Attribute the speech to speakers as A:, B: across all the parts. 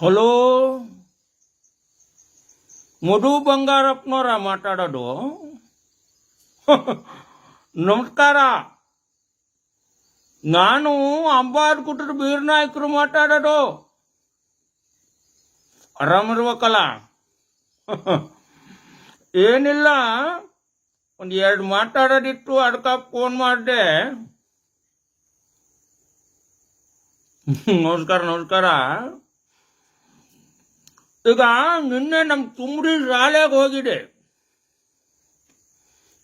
A: Hello ಮಧು ಬಂಗಾರಪ್ಪನವರ ಮಾತಾಡೋದು ನಮಸ್ಕಾರ ನಾನು ಅಂಬಾದ್ ಕುಟುಂಬ ಬೀರ್ನಾಯಕರು ಮಾತಾಡೋದು ಆರಾಮಿರ್ಬೇಕಲ್ಲ ಏನಿಲ್ಲ ಒಂದು ಎರಡು ಮಾತಾಡೋದಿತ್ತು ಅದಕ್ಕೆ ಫೋನ್ ಮಾಡಿದೆ ನಮಸ್ಕಾರ ನಮಸ್ಕಾರ ಈಗ ನಿನ್ನೆ ನಮ್ಮ ತುಮ್ರಿ ಶಾಲೆಗೆ ಹೋಗಿದೆ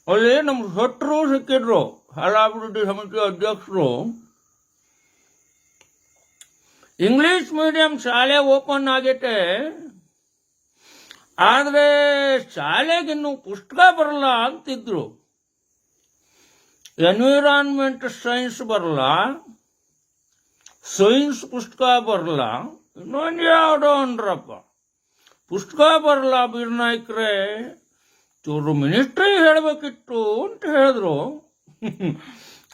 A: ಅಲ್ಲಿ ನಮ್ಮ ಭಟ್ರು ಸಿಕ್ಕಿದ್ರು ಹಾಲಾಭಿವೃದ್ಧಿ ಸಮಿತಿ ಅಧ್ಯಕ್ಷರು. ಇಂಗ್ಲಿಷ್ ಮೀಡಿಯಂ ಶಾಲೆ ಓಪನ್ ಆಗೈತೆ ಆದರೆ ಶಾಲೆಗಿನ್ನು ಪುಸ್ತಕ ಬರಲ್ಲ ಅಂತಿದ್ರು. ಎನ್ವಿರಾನ್ಮೆಂಟ್ ಸೈನ್ಸ್ ಬರಲ್ಲ, ಸೈನ್ಸ್ ಪುಸ್ತಕ ಬರಲ್ಲ. ಇನ್ನೊಂದು ಯಾವುದೋ ಅಂದ್ರಪ್ಪ. ಪುಸ್ತಕ ಬರಲ್ಲ ಬೀರ್ನಾಯ್ಕ್ರೆ ಚೂರು ಮಿನಿಸ್ಟ್ರಿ ಹೇಳಬೇಕಿತ್ತು ಅಂತ ಹೇಳಿದ್ರು.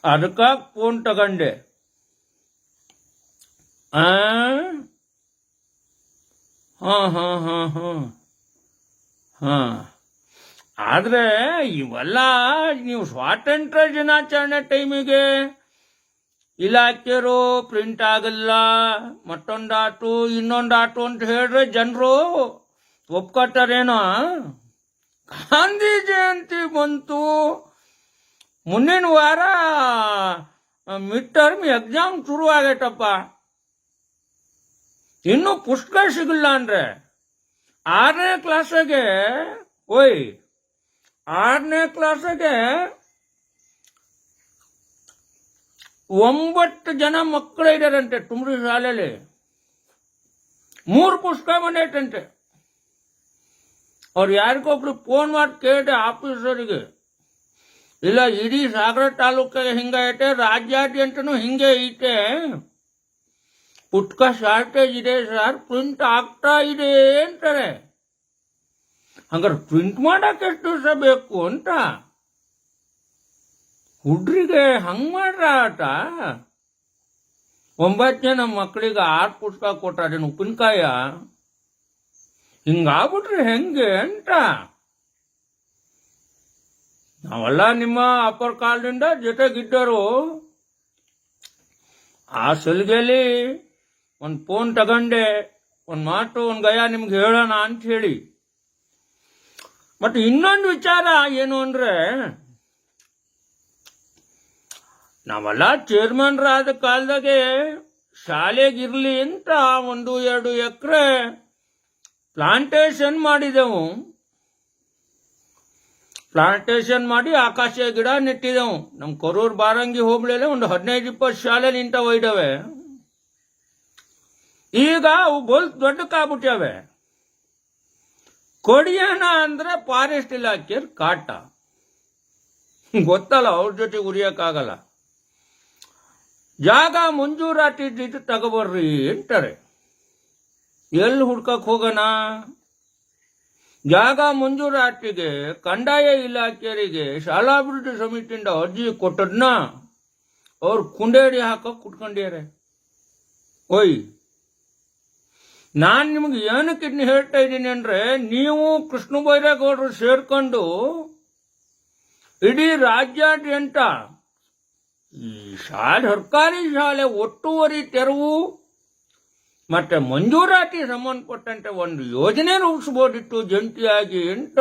A: ಅದಕ್ಕಾಗಿ ಫೋನ್ ತಗಂಡೆ. ಹಾಂ ಹಾಂ ಹಾಂ ಹಾಂ. ಹಾಂ. ಆದರೆ ಇವೆಲ್ಲ ನೀವು ಸ್ವಾತಂತ್ರ್ಯ ದಿನಾಚರಣೆ ಟೈಮಿಗೆ ಇಲಾಖೆಯರು ಪ್ರಿಂಟ್ ಆಗಲ್ಲ ಮತ್ತೊಂದಾಟು ಇನ್ನೊಂದಾಟು ಅಂತ ಹೇಳಿದ್ರೆ ಜನರು ಒಪ್ಕೊತಾರೇನೋ ಗಾಂಧಿ ಜಯಂತಿ ಬಂತು. ಮುಂದಿನ ವಾರ ಮಿಡ್ ಟರ್ಮ್ ಎಕ್ಸಾಮ್ ಶುರು ಆಗೈತಪ್ಪ. ಇನ್ನೂ ಪುಸ್ತಕ ಸಿಗಲ್ಲ ಅಂದ್ರೆ. ಆರನೇ ಕ್ಲಾಸಗೆ ಓಯ್, ಆರನೇ ಕ್ಲಾಸಗೆ ಒಂಬತ್ತು ಜನ ಮಕ್ಕಳು ಇದ್ದಾರಂತೆ ತುಮರಿ ಶಾಲೆಯಲ್ಲಿ ಮೂರು ಪುಸ್ತಕ ಬಂದೈತಂತೆ. ಅವ್ರು ಯಾರಿಗೊಬ್ರು ಫೋನ್ ಮಾಡಿ ಕೇಳಿದೆ ಆಫೀಸರಿಗೆ. ಇಲ್ಲ, ಇಡೀ ಸಾಗರ ತಾಲೂಕಿಗೆ ಹಿಂಗೈತೆ, ರಾಜ್ಯಾದ್ಯಂತನೂ ಹಿಂಗೆ ಐತೆ. ಪುಟ್ಕ ಶಾರ್ಟೇಜ್ ಇದೆ ಸರ್ ಪ್ರಿಂಟ್ ಆಗ್ತಾ ಇದೆ ಅಂತಾರೆ. ಹಂಗಾರೆ ಪ್ರಿಂಟ್ ಮಾಡಕ್ಕೆ ಎಷ್ಟು ದಿವಸ ಬೇಕು ಅಂತ? ಹುಡ್ರಿಗೆ ಹಂಗೆ ಮಾಡ್ರ ಆಟ ಒಂಬತ್ತು ಜನ ಮಕ್ಕಳಿಗೆ ಆರು ಪುಸ್ತಕ ಕೊಟ್ಟಾರೇನು ಉಪ್ಪಿನಕಾಯ? ಹಿಂಗಾಗ್ಬಿಟ್ರೆ ಹೆಂಗೆ ಅಂತ. ನಾವೆಲ್ಲ ನಿಮ್ಮ ಅಪ್ಪರ್ ಕಾಲದಿಂದ ಜೊತೆಗಿದ್ದರು ಆ ಸಲಿಗೆಯಲ್ಲಿ ಒಂದು ಫೋನ್ ತಗೊಂಡೆ, ಒಂದು ಮಾತು, ಒಂದು ಗಯ ನಿಮ್ಗೆ ಹೇಳೋಣ ಅಂತ ಹೇಳಿ. ಮತ್ತೆ ಇನ್ನೊಂದು ವಿಚಾರ ಏನು ಅಂದ್ರೆ, ನಾವೆಲ್ಲ ಚೇರ್ಮನ್ರಾದ ಕಾಲದಾಗೆ ಶಾಲೆಗಿರ್ಲಿ ಅಂತ ಒಂದು ಎರಡು ಎಕರೆ ಪ್ಲಾಂಟೇಶನ್ ಮಾಡಿದೆವು. ಪ್ಲಾಂಟೇಶನ್ ಮಾಡಿ ಆಕಾಶ ಗಿಡ ನೆಟ್ಟಿದೆವು. ನಮ್ಮ ಕೊರೂರು ಬಾರಂಗಿ ಹೋಬಳಿಯಲ್ಲಿ ಒಂದು ಹದಿನೈದು, ಇಪ್ಪತ್ತು ಶಾಲೆ ನಿಂತ ಇದಾವೆ ಈಗ ಅವು ಬಲ್ ದೊಡ್ಡಕ್ಕಾಗ್ಬಿಟ್ಟಾವೆ ಕೊಡಿಯಣ ಅಂದ್ರೆ ಫಾರೆಸ್ಟ್ ಇಲಾಖೆ ಕಾಟ. ಗೊತ್ತಲ್ಲ, ಅವ್ರ ಜೊತೆ ಉರಿಯಕ್ಕಾಗಲ್ಲ. ಜಾಗ ಮಂಜೂರಾತಿ ತಗೋಬರ್ರಿ ಅಂತಾರೆ. ಎಲ್ಲಿ ಹುಡ್ಕಕ್ ಹೋಗೋಣ? ಜಾಗ ಮಂಜೂರಾತಿಗೆ ಕಂದಾಯ ಇಲಾಖೆಯರಿಗೆ ಶಾಲಾಭಿವೃದ್ಧಿ ಸಮಿತಿಯಿಂದ ಅರ್ಜಿ ಕೊಟ್ಟದ್ನ? ಅವ್ರು ಕುಂಡೇಡಿ ಹಾಕಕ್ ಕುಟ್ಕೊಂಡ್ಯಾರೆ ಓಯ್, ನಾನು ನಿಮ್ಗೆ ಏನಕ್ಕೆ ಇದನ್ನ ಹೇಳ್ತಾ ಇದ್ದೀನಿ ಅಂದ್ರೆ ನೀವು ಕೃಷ್ಣ ಬೈರೇಗೌಡರು ಸೇರ್ಕೊಂಡು ಇಡೀ ರಾಜ್ಯಾದ್ಯಂತ ಈ ಶಾಲೆ ಸರ್ಕಾರಿ ಶಾಲೆ ಒಟ್ಟುವರಿ ತೆರವು ಮತ್ತೆ ಮಂಜೂರಾತಿ ಸಂಬಂಧಪಟ್ಟಂತೆ ಒಂದು ಯೋಜನೆ ರೂಪಿಸಬಹುದಿತ್ತು ಜಂಟಿಯಾಗಿ ಅಂತ?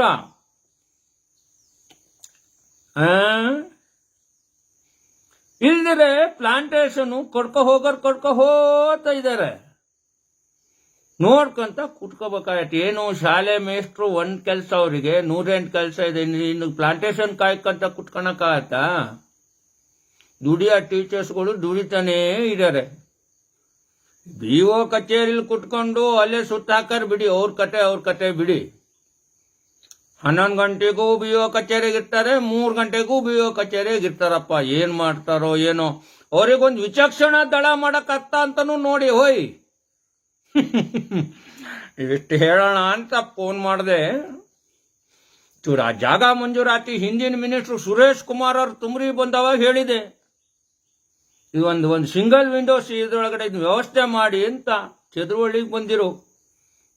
A: ಇಲ್ದಿರೆ ಪ್ಲಾಂಟೇಶನ್ ಕೊಡ್ಕೊ ಹೋಗೋರ್ ಕೊಡ್ಕೊ ಹೋಗ್ತಾ ಇದ್ದಾರೆ ನೋಡ್ಕೊಂತ ಕುಟ್ಕೋಬೇಕಾಗತ್ತೆ ಏನು ಶಾಲೆ ಮೇಸ್ಟ್ರು ಒಂದ್ ಕೆಲಸ ಅವರಿಗೆ, ನೂರೆಂಟು ಕೆಲಸ ಇದೆ, ಇನ್ನು- ಇನ್ನು ಪ್ಲಾಂಟೇಶನ್ ಕಾಯ್ಕೊಂತ ಕುಟ್ಕೊಳಕ್ಕಾಗತ್ತಾ ದುಡಿಯೋ ಟೀಚರ್ಸ್ಗಳು ದುಡಿತಾನೇ ಇದ್ದಾರೆ ಬಿ ಒ ಕಚೇರಿಲಿ ಕುಟ್ಕೊಂಡು ಅಲ್ಲೇ ಸುತ್ತಾಕರ್ ಬಿಡಿ, ಅವ್ರ ಕತೆ ಅವ್ರ ಕತೆ ಬಿಡಿ. ಹನ್ನೊಂದು ಗಂಟೆಗೂ ಬಿ ಒ ಕಚೇರಿಗೆ ಇರ್ತಾರೆ, ಮೂರು ಗಂಟೆಗೂ ಬಿ ಒ ಕಚೇರಿಗೆ ಇರ್ತಾರಪ್ಪ. ಏನ್ ಮಾಡ್ತಾರೋ ಏನೋ. ಅವ್ರಿಗೊಂದು ವಿಚಕ್ಷಣ ದಳ ಮಾಡಕತ್ತ ಅಂತನೂ ನೋಡಿ, ಹೋಯ್. ಇಷ್ಟು ಹೇಳೋಣ ಅಂತ ಫೋನ್ ಮಾಡಿದೆ. ಚೂರ ಜಾಗ ಮಂಜೂರಾತಿ ಹಿಂದಿನ ಮಿನಿಸ್ಟ್ರು ಸುರೇಶ್ ಕುಮಾರ್ ಅವ್ರು ತುಮ್ರಿ ಬಂದವಾಗ ಹೇಳಿದೆ. ಇದು ಒಂದು ಒಂದು ಸಿಂಗಲ್ ವಿಂಡೋಸ್ ಇದ್ರೊಳಗಡೆ ವ್ಯವಸ್ಥೆ ಮಾಡಿ ಅಂತ ಚದುರುವಳ್ಳಿಗೆ ಬಂದಿರು.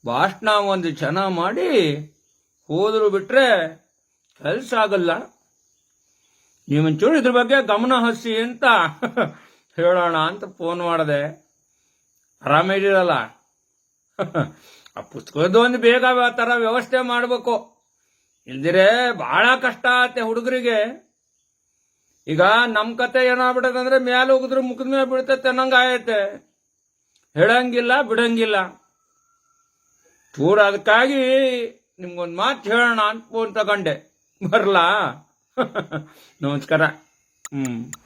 A: ಭಾಷಣ ಒಂದು ಚೆನ್ನಾಗಿ ಮಾಡಿ ಹೋದ್ರು ಬಿಟ್ರೆ ಕೆಲಸ ಆಗಲ್ಲ. ನೀವೊಂಚೂರು ಇದ್ರ ಬಗ್ಗೆ ಗಮನ ಹರಿಸಿ ಅಂತ ಹೇಳೋಣ ಅಂತ ಫೋನ್ ಮಾಡಿದೆ. ಆರಾಮಿದ್ದೀರಲ್ಲ ಆ ಪುಸ್ತಕದ ಒಂದು ಬೇಗ ಥರ ವ್ಯವಸ್ಥೆ ಮಾಡಬೇಕು. ಇಲ್ದಿರೆ ಬಹಳ ಕಷ್ಟ ಆಗುತ್ತೆ ಹುಡುಗರಿಗೆ. ಈಗ ನಮ್ಮ ಕತೆ ಅಂದ್ರೆ ಮೇಲೆ ಹೋಗಿದ್ರೆ ಮುಖದ ಮೇಲೆ ಬೀಳ್ತೈತೆ ಅನ್ನಂಗೆ ಹೇಳಂಗಿಲ್ಲ, ಬಿಡಂಗಿಲ್ಲ. ಚೂರು ಅದಕ್ಕಾಗಿ ನಿಮ್ಗೊಂದು ಮಾತು ಹೇಳೋಣ ಅಂತ ಫೋನ್ ತಗೊಂಡೆ. ಬರಲಾ? ನಮಸ್ಕಾರ. ಹ್ಞೂ